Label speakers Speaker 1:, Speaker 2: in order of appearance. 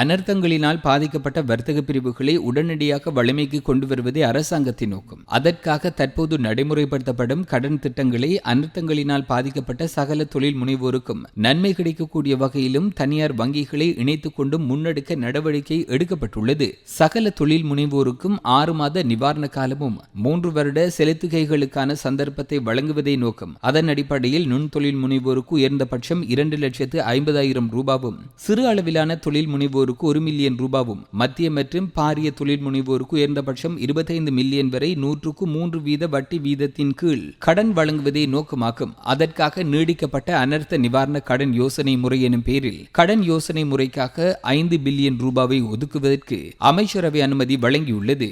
Speaker 1: அனர்த்தங்களினால் பாதிக்கப்பட்ட வர்த்தக பிரிவுகளை உடனடியாக வலிமைக்கு கொண்டு வருவதே அரசாங்கத்தின் நோக்கம். அதற்காக தற்போது நடைமுறைப்படுத்தப்படும் கடன் திட்டங்களை அனர்த்தங்களினால் பாதிக்கப்பட்ட சகல தொழில் முனைவோருக்கும் நன்மை கிடைக்கக்கூடிய வகையிலும் தனியார் வங்கிகளை இணைத்துக் கொண்டு முன்னெடுக்க நடவடிக்கை எடுக்கப்பட்டுள்ளது. சகல தொழில் முனைவோருக்கும் ஆறு மாத நிவாரண காலமும் மூன்று வருட செலுத்துகைகளுக்கான சந்தர்ப்பத்தை வழங்குவதே நோக்கம். அதன் அடிப்படையில் நுண்தொழில் முனைவோருக்கு உயர்ந்தபட்சம் இரண்டு லட்சத்து ஐம்பதாயிரம் ரூபாவும் சிறு அளவிலான தொழில் முனைவோர் முனைவோருக்கு ஒரு மில்லியன் ரூபாவும் மத்திய மற்றும் பாரிய தொழில் முனைவோருக்கு உயர்ந்தபட்சம் இருபத்தைந்து மில்லியன் வரை நூற்றுக்கு மூன்று வீத வட்டி வீதத்தின் கீழ் கடன் வழங்குவதே நோக்கமாகும். அதற்காக நீடிக்கப்பட்ட அனர்த்த நிவாரண கடன் யோசனை முறை எனும் பேரில் கடன் யோசனை முறைக்காக ஐந்து பில்லியன் ரூபாவை ஒதுக்குவதற்கு அமைச்சரவை அனுமதி வழங்கியுள்ளது.